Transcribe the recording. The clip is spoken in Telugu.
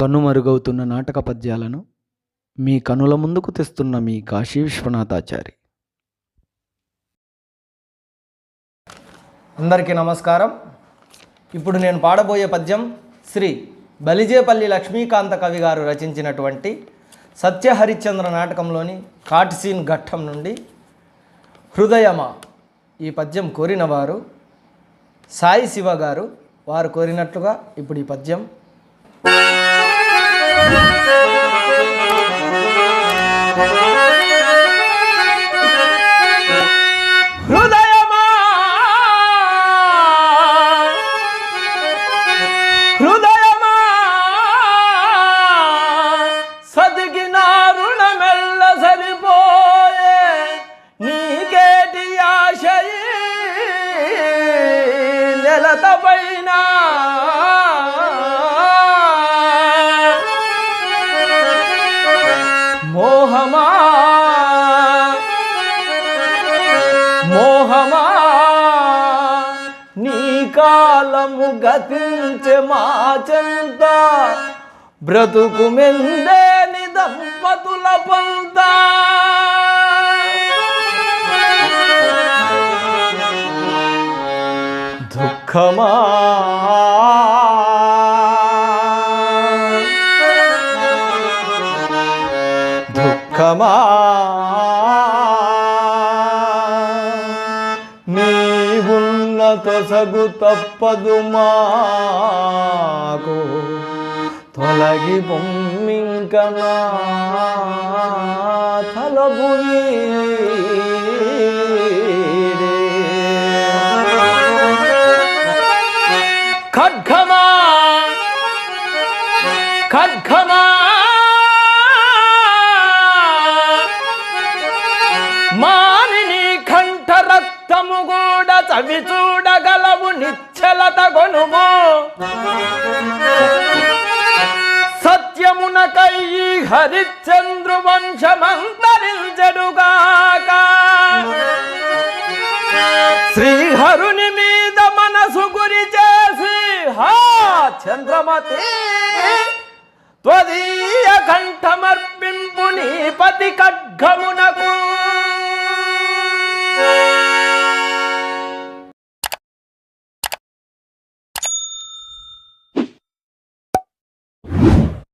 కనుమరుగవుతున్న నాటక పద్యాలను మీ కనుల ముందుకు తెస్తున్న మీ కాశీ విశ్వనాథాచారి. అందరికీ నమస్కారం. ఇప్పుడు నేను పాడబోయే పద్యం శ్రీ బలిజేపల్లి లక్ష్మీకాంత కవి గారు రచించినటువంటి సత్యహరిశ్చంద్ర నాటకంలోని కాటిసీన్ ఘట్టం నుండి హృదయమా ఈ పద్యం కోరినవారు సాయి శివ గారు. వారు కోరినట్లుగా ఇప్పుడు ఈ పద్యం సదిగిన రుణమెల్ల సరిపోయే నీకేటి ఆశయి. నెలత పైన మోహమా. మోహమా. నీ కాలము గతించే మా చెంత బ్రతుకు మెందేని దంపతుల పంత దుఃఖమా దుఃఖమా నీవున్న తొసగు తప్పదు మాకు తొలగి పొమ్మింకనా తలబు ఖడ్గమా ఖడ్గమా. మానిని కంఠ రక్తము కూడా చవి చూడగలవు నిచ్చలత గొనుము. హరిశ్చంద్రు వంశమంతరించడుగాక శ్రీహరుని మీద మనసు గురి చేసి హా చంద్రమతి! త్వదీయ కంఠమర్పింపు నీ పతి ఖడ్గమున